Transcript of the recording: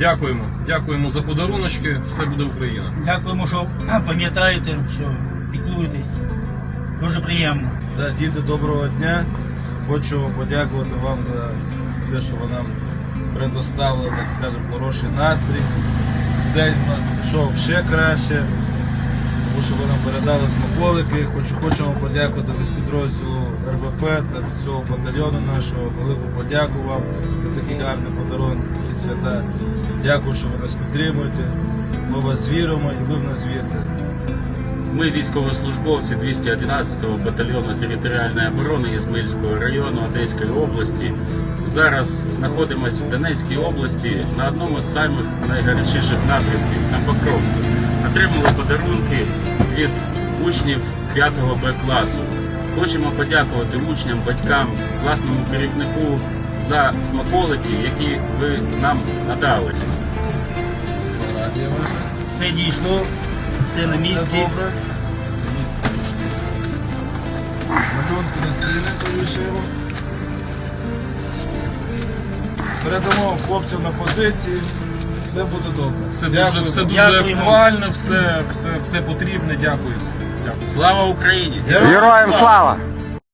Дякуємо. Дякуємо за подаруночки. Все буде Україна. Дякуємо, що пам'ятаєте, що піклуєтесь. Дуже приємно. Да, діти, доброго дня. Хочу подякувати вам за те, що ви нам предоставили, так скажемо, хороший настрій. День у нас пішов ще краще, тому що ви нам передали смаколики. Хочу, хочемо подякувати підрозділу РВП та від всього батальйону нашого. Велику подяку вам за такі гарні подарунки, такі свята. Дякую, що ви нас підтримуєте. Ми вас віримо і ви в нас вірите. Ми військовослужбовці 211-го батальйону територіальної оборони Ізмаїльського району Одеської області. Зараз знаходимося в Донецькій області на одному з самих найгарячіших напрямків на Покровську. Отримали подарунки від учнів 5 Б класу. Хочемо подякувати учням, батькам, класному керівнику за смаколики, які ви нам надали. Все дійшло, все на місці. Малюнки на стіни повішаємо. Передамо хлопцям на позиції. Все буде добре. Все Дякую. дуже, все дуже Дякуємо. актуально, все, все, все потрібне. Дякую. Дякую. Слава Україні! Героям Героям слава!